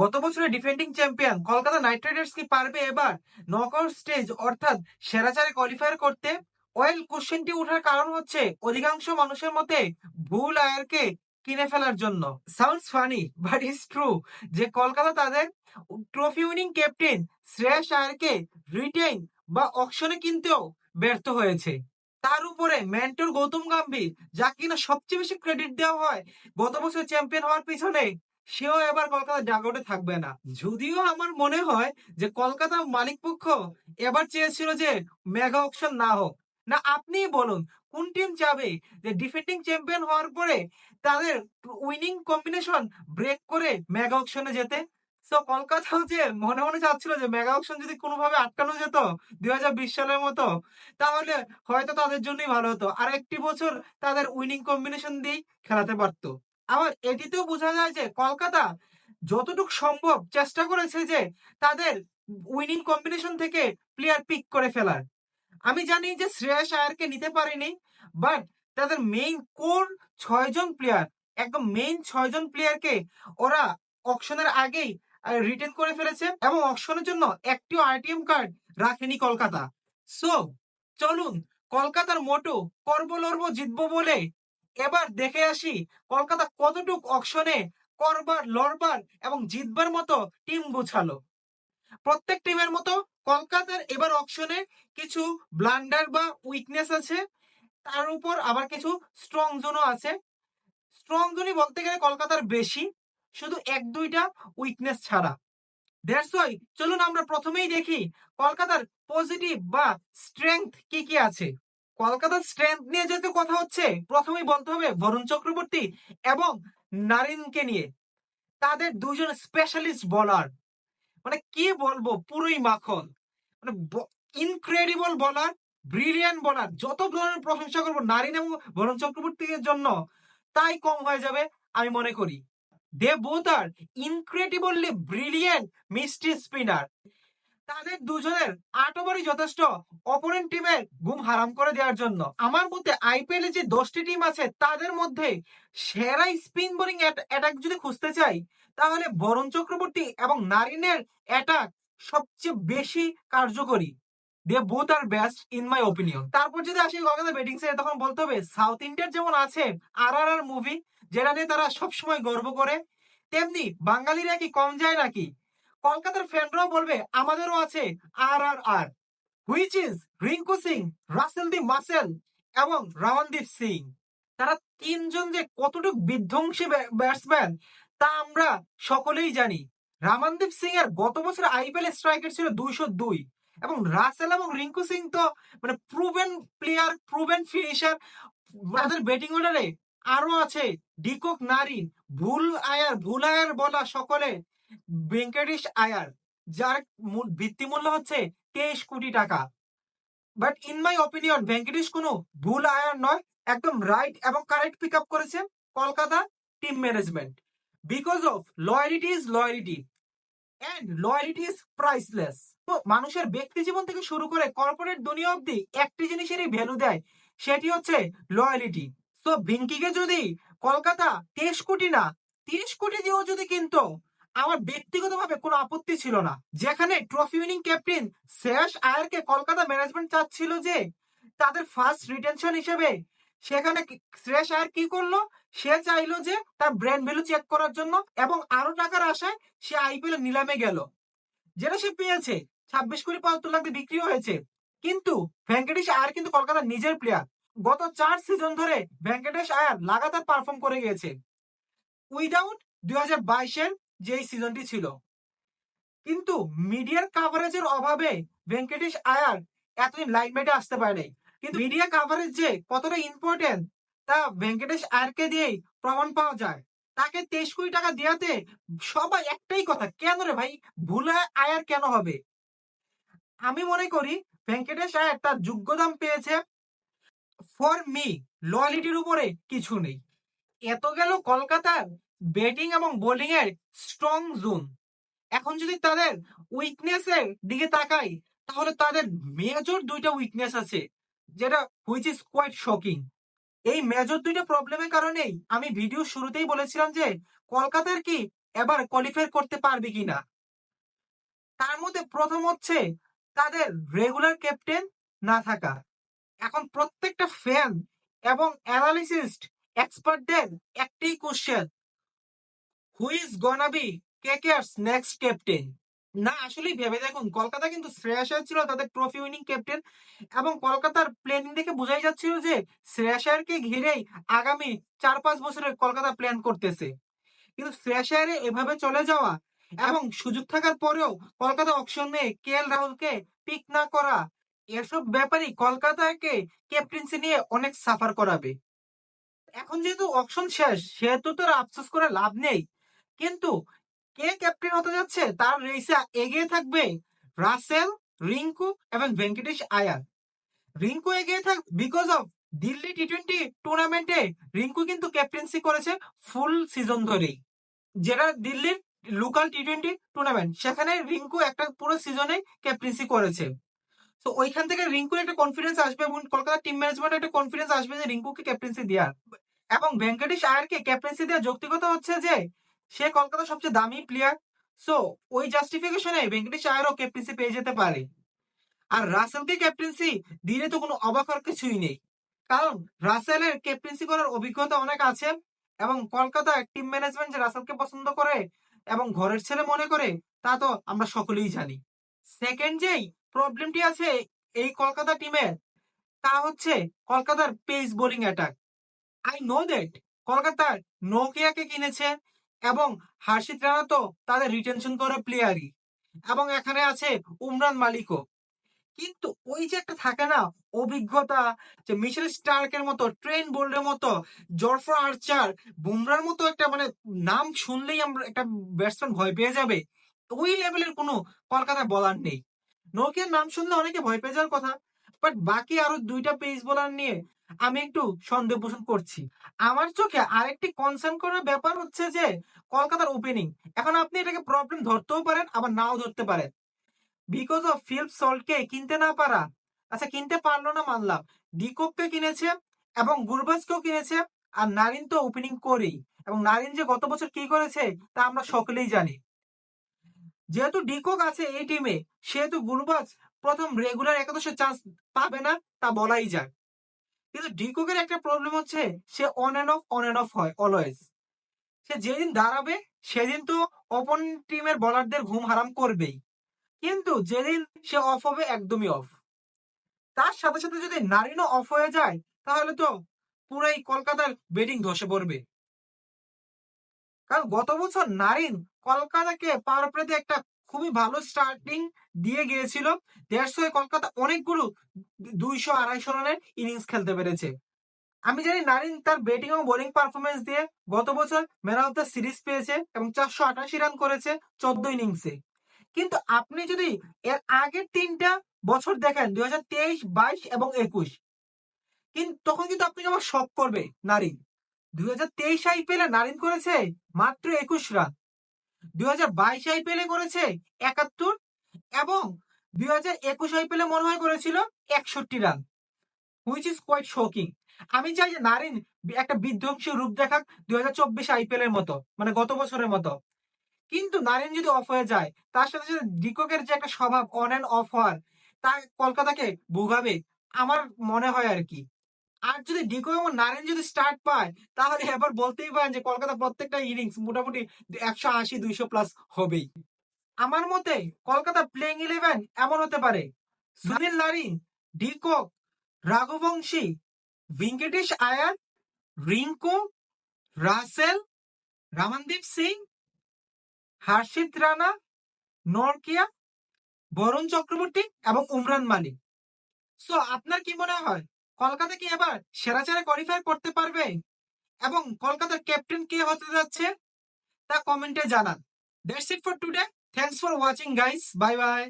গত বছরের defending champion Kolkata knight riders কি পারবে এবার? নকআউট স্টেজ অর্থাৎ সেরা চারে কোয়ালিফায়ার করতে? ওয়েল কোশ্চেনটি ওঠার কারণ হচ্ছে অধিকাংশ মানুষের মতে ভুল আয়ারকে কিনে ফেলার জন্য। Sounds funny but is true যে কলকাতা তাদের ট্রফি উইনিং ক্যাপ্টেন শ্রেয়াস আয়ারকে রিটেইন বা অকশনে কিনতেও ব্যর্থ হয়েছে। তার উপরে মেন্টর গৌতম গম্ভীর যা কিনা সবচেয়ে বেশি ক্রেডিট দেওয়া হয়, গত বছর চ্যাম্পিয়ন হওয়ার পিছনে সেও এবার কলকাতা ডাগআউটে থাকবে না। যদিও আমার মনে হয় যে কলকাতা মালিক পক্ষ এবার চেয়েছিল যে মেগা অকশন না হোক। না আপনিই বলুন, কোন টিম চাবে যে ডিফেন্ডিং চ্যাম্পিয়ন হওয়ার পরে তাদের উইনিং কম্বিনেশন ব্রেক করে মেগা অকশনে যেতে? তো কলকাতাও যে মনে মনে চাচ্ছিল যে মেগা অকশন যদি কোনোভাবে আটকানো যেত দুই হাজার বিশ সালের মতো, তাহলে হয়তো তাদের জন্যই ভালো হতো। আর একটি বছর তাদের উইনিং কম্বিনেশন দিয়েই খেলাতে পারতো। আবার এটিতেও বোঝা যায় যে কলকাতা যতটুকু সম্ভব চেষ্টা করেছে যে তাদের উইনিং কম্বিনেশন থেকে প্লেয়ার পিক করে ফেলার। আমি জানি যে শ্রেয়াস আয়ারকে নিতে পারেনি বাট তাদের মেইন কোর ছয়জন প্লেয়ার একদম মেইন ছয়জন প্লেয়ারকে ওরা অকশনের আগেই রিটেন করে ফেলেছে এবং অকশনের জন্য একটিও আরটিএম কার্ড রাখেনি কলকাতা। সো চলুন, কলকাতার মোটো করব লড়বো জিতবো বলে এবার দেখে আসি কলকাতা কতটুক অকশনে করবার, লড়বার এবং জিতবার মতো টিম গুছালো। প্রত্যেক টিমের মতো কলকাতার এবার অকশনে কিছু ব্লান্ডার বা উইকনেস আছে, তার উপর আবার কিছু স্ট্রং জোনও আছে। স্ট্রং জোনই বলতে গেলে কলকাতার বেশি, শুধু এক দুইটা উইকনেস ছাড়া। ওয়াই চলুন আমরা প্রথমেই দেখি কলকাতার পজিটিভ বা স্ট্রেংথ কি কি আছে। কলকাতার স্ট্রেংথ নিয়ে যেহেতু কথা হচ্ছে, প্রথমেই বলতে হবে বরুণ চক্রবর্তী এবং নারিনকে নিয়ে। তাদের দুজন স্পেশালিস্ট বলার মানে কি বলব, পুরোই মাখন মানে ইনক্রেডিবল বলার ব্রিলিয়ান বলার যত ধরনের প্রশংসা করব নারিন এবং বরুণ চক্রবর্তীর জন্য, তাই কম হয়ে যাবে আমি মনে করি। They both are incredibly brilliant mystery spinner তাদের দুজনের আট ওভারই যথেষ্ট অপোনেন্ট টিমের ঘুম হারাম করে দেওয়ার জন্য। আমার মতে আইপিএল এ যে দশটি টিম আছে, তাদের মধ্যে সেরা স্পিন বোলিং অ্যাটাক যদি খুঁজতে চাই, তাহলে বরুণ চক্রবর্তী এবং নারিনের অ্যাটাক সবচেয়ে বেশি কার্যকরী। They both are best in my opinion তারপর যদি আসি কলকাতা ব্যাটিং সাইড তখন বলতে হবে সাউথ ইন্ডিয়ার যেমন আছে আর আর আর মুভি যেটা নিয়ে তারা সবসময় গর্ব করে, তেমনি বাঙালিরা কি কম যায় নাকি? কলকাতার ফ্যানরাও বলবে, আমাদেরও আছে আর আর আর which is Rinku Singh Russell the muscle এবং রাওয়ানদীপ সিং তারা তিনজন যে কতটুকু বিধ্বংসী ব্যাটসম্যান তা আমরা সকলেই জানি। রামানদীপ সিং এর গত বছর আইপিএল স্ট্রাইকার ছিল দুইশো দুই এবং রাসেল এবং রিঙ্কু সিং তো মানে প্রুভেন প্লেয়ার প্রুভেন ফিনিশার তাদের ব্যাটিং অর্ডারে আরও আছে। ডিকক নারিন ভুল আয়ার ভুল আয়ার বলা সকলে ভেঙ্কটেশ আয়ার, যার ভিত্তি মূল্য হচ্ছে তেইশ কোটি টাকা। But in my opinion Venkatesh কোনো ভুল আয়ার নয়। একদম রাইট এবং কারেক্ট পিক আপ করেছে Kolkata team management because of loyalty is loyalty and loyalty is priceless তো মানুষের ব্যক্তি জীবন থেকে শুরু করে কর্পোরেট দুনিয়া অব্দি একটি জিনিসেরই ভ্যালু দেয়, সেটি হচ্ছে লয়ালিটি তো ভিঙ্কিকে যদি কলকাতা তেইশ কোটি না, তিরিশ কোটি দিয়েও যদি কিনতো আমার ব্যক্তিগতভাবে কোনো আপত্তি ছিল না। যেখানে ট্রফি উইনিং ক্যাপ্টেন শ্রেয়াস আয়ারকে কলকাতা ম্যানেজমেন্ট চাচ্ছিল যে তাদের ফার্স্ট রিটেনশন হিসেবে সেখানে শ্রেয়াস আয়ার কি করল? সে চাইলো যে তার ব্র্যান্ড ভ্যালু চেক করার জন্য এবং আরও টাকার আশায় সে আইপিএল নিলামে গেল। যেটা সে পেয়েছে, ছাব্বিশ কোটি পঁচাত্তর লাখ বিক্রি হয়েছে। কিন্তু ভেঙ্কটেশ আয়ার কিন্তু কলকাতার নিজের প্লেয়ার গত চার সিজন ধরে ভেঙ্কটেশ আয়ার লাগাতার পারফর্ম করে গিয়েছে। উইদাউট দুই হাজার বাইশের যেই সিজনটি ছিল। কিন্তু মিডিয়ার কাভারেজের অভাবে ভেঙ্কটেশ আয়ার এতদিন লাইটমেটে আসতে পারে কিন্তু মিডিয়া কাভারেজ যে কতটা ইম্পর্টেন্ট তা ভেঙ্কটেশ আয়ারকে দিয়েই প্রমাণ পাওয়া যায়। তাকে তেইশ কোটি টাকা দেওয়াতে সবাই একটাই কথা, কেন রে ভাই? ভুলে আয়ার কেন হবে? আমি মনে করি ভেঙ্কটেশ আয়ার তার যোগ্য দাম পেয়েছে ফর মি লয়ালিটির উপরে কিছু নেই। এত গেল কলকাতার ব্যাটিং এবং বোলিং এর স্ট্রং জোন এখন যদি তাদের উইকনেস এর দিকে তাকাই, তাহলে তাদের মেজর দুইটা উইকনেস আছে, যেটা হুইচ ইজ কোয়াইট শকিং এই মেজর দুইটা প্রবলেমের কারণেই আমি ভিডিও শুরুতেই বলেছিলাম যে, কলকাতার কি এবার কোয়ালিফাই করতে পারবে কিনা? তার মধ্যে প্রথম হচ্ছে তাদের রেগুলার ক্যাপ্টেন না থাকা। এখন প্রত্যেকটা ফ্যান এবং অ্যানালিসিস্ট এক্সপার্টদের একটাই question who is gonna be KKR's next captain না, আসলেই ভেবে দেখুন, কলকাতা কিন্তু শ্রেয়াস ছিল তাদের ট্রফি উইনিং ক্যাপ্টেন এবং কলকাতার প্ল্যানিং দেখে বোঝাই যাচ্ছিল যে শ্রেয়াস ঘিরেই আগামী চার পাঁচ বছরের কলকাতা প্ল্যান করতেছে। কিন্তু শ্রেয়াস এভাবে চলে যাওয়া এবং সুযোগ থাকার পরেও কলকাতা অপশন নিয়ে কে এল রাহুলকে পিক না করা, এসব ব্যাপারই কলকাতাকে ক্যাপ্টেন্সি নিয়ে অনেক সাফার করাবে। এখন যেহেতু অপশন শেষ, সেহেতু তো আর আফসোস করে লাভ নেই। কিন্তু কে ক্যাপ্টেন হতে যাচ্ছে? তার রেসে এগিয়ে থাকবে রাসেল, রিঙ্কু এবং ভেঙ্কটেশ আয়ার। রিঙ্কু এগিয়ে থাক because of Delhi T twenty টুর্নামেন্টে রিঙ্কু কিন্তু ক্যাপ্টেন্সি করেছে ফুল সিজন ধরেই। যেটা দিল্লির লোকাল টি টোয়েন্টি টুর্নামেন্ট সেখানে রিঙ্কু একটা পুরো সিজনে ক্যাপ্টেন্সি করেছে। তো ওইখান থেকে রিঙ্কুর একটা কনফিডেন্স আসবে এবং কলকাতা টিম ম্যানেজমেন্ট একটা কনফিডেন্স আসবে যে রিঙ্কুকে ক্যাপ্টেন্সি দেওয়ার। এবং ভেঙ্কটেশ আয়ারকে ক্যাপ্টেন্সি দেওয়ার যৌক্তিকতা হচ্ছে যে সে কলকাতার সবচেয়ে দামি প্লেয়ার সো ওই জাস্টিফিকেশনে ভেঙ্কটেশ আয়ারও ক্যাপ্টেন্সি পেয়ে যেতে পারে। আর রাসেলকে ক্যাপ্টেন্সি দিলে তো কোনো অবাক হওয়ার কিছুই নেই। কারণ রাসেলের ক্যাপ্টেন্সি করার অভিজ্ঞতা অনেক আছে এবং কলকাতা টিম ম্যানেজমেন্ট যে রাসেলকে পছন্দ করে এবং ঘরের ছেলে মনে করে, তা তো আমরা সকলেই জানি। সেকেন্ড যেই প্রবলেমটি আছে এই কলকাতা টিমের তা হচ্ছে কলকাতার pace bowling attack I know that কলকাতার নোকিয়াকে কিনেছে এবং হার্ষিত রানা তো তাদের রিটেনশন করে প্লেয়ারই এবং এখানে আছে উমরান মালিকও। কিন্তু ওই যে একটা থাকে না, অভিজ্ঞতা, যে মিশেল স্টার্কের মতো, ট্রেন বোল্ডের মতো জরফা আর্চার, বুমরার মতো একটা মানে নাম শুনলেই আমরা একটা ব্যাটসম্যান ভয় পেয়ে যাবে। ওই লেভেলের কোনো কলকাতায় বলার নেই। নোকিয়ার নাম শুনলে অনেকে ভয় পেয়ে যাওয়ার কথা বাট বাকি আরও দুইটা পেস বোলার নিয়ে আমি একটু সন্দেহ পোষণ করছি। আমার চোখে আরেকটি কনসার্ন করার ব্যাপার হচ্ছে যে, কলকাতার ওপেনিং এখন আপনি এটাকে প্রবলেম ধরতেও পারেন, আবার নাও ধরতে পারেন। বিকজ অফ ফিল্প সল্টকে কিনতে না পারা আচ্ছা কিনতে পারল না মানলাম ডিকোককে কিনেছে এবং গুরবাজকেও কিনেছে, আর নারিন তো ওপেনিং করেই, এবং নারিন যে গত বছর কি করেছে, তা আমরা সকলেই জানি। যেহেতু ডিকক আছে এই টিমে সেহেতু গুরবাজ প্রথম রেগুলার একাদশে চান্স পাবে না, তা বলাই যায়। কিন্তু ডিককের একটা প্রবলেম হচ্ছে, সে on and off on and off হয় অলওয়েজ সে যেদিন দাঁড়াবে, সেদিন তো অপন টিমের বলারদের ঘুম হারাম করবেই। কিন্তু যেদিন সে অফ হবে, একদমই অফ তার সাথে সাথে যদি নারিনও অফ হয়ে যায়, তাহলে তো পুরাই কলকাতার বেডিং ধসে পড়বে। কারণ গত বছর নারিন কলকাতাকে পাওয়ার প্লেতে একটা খুবই ভালো স্টার্টিং দিয়ে গিয়েছিল। দেড়শো কলকাতা অনেকগুলো দুইশো আড়াইশো রানের ইনিংস খেলতে পেরেছে। আমি জানি নারিন তার ব্যাটিং এবং বোলিং পারফরমেন্স দিয়ে গত বছর ম্যান অফ দ্য সিরিজ পেয়েছে এবং চারশো আটাশি রান করেছে চোদ্দ ইনিংসে কিন্তু আপনি যদি এর আগের তিনটা বছর দেখেন, দুই হাজার তেইশ, বাইশ এবং একুশ কিন্তু তখন কিন্তু আপনাকে আবার শখ করবে নারিন। দুই হাজার তেইশ আইপিএলে নারিন করেছে মাত্র একুশ রান। দুই হাজার করেছে একাত্তর এবং দুই হাজার একুশ আইপিএলে মনে হয় করেছিল একষট্টি রান হুইচ ইজ কোয়াইট আমি চাই যে নারিন একটা বিধ্বংসী রূপ দেখাক দুই হাজার চব্বিশ আইপিএল এর মতো মানে গত বছরের মতো। কিন্তু নারিন যদি অফ হয়ে যায়, তার সাথে সাথে ডিককের যে একটা স্বভাব অন অ্যান্ড অফ হওয়ার তা কলকাতাকে ভোগাবে, আমার মনে হয় আর কি। আর যদি ডিকো এবং নারিন যদি স্টার্ট পায়, তাহলে এবার বলতেই পারেন যে কলকাতা প্রত্যেকটা ইনিংস মোটামুটি একশো আশি, দুইশো প্লাস হবেই। আমার মতে কলকাতা প্লেইং ইলেভেন এমন হতে পারে। Sunil Narine de Kock Raghuvanshi Venkatesh Iyer Rinku Russell Ramandeep Singh Harshit Rana Nortje Varun Chakravarthy এবং উমরান মালিক সো আপনার কি মনে হয়? কলকাতা কি এবার সেরা চারে কোয়ালিফাই করতে পারবে? এবং কলকাতার ক্যাপ্টেন কে হতে যাচ্ছে? তা কমেন্টে জানান। That's it for today thanks for watching guys bye bye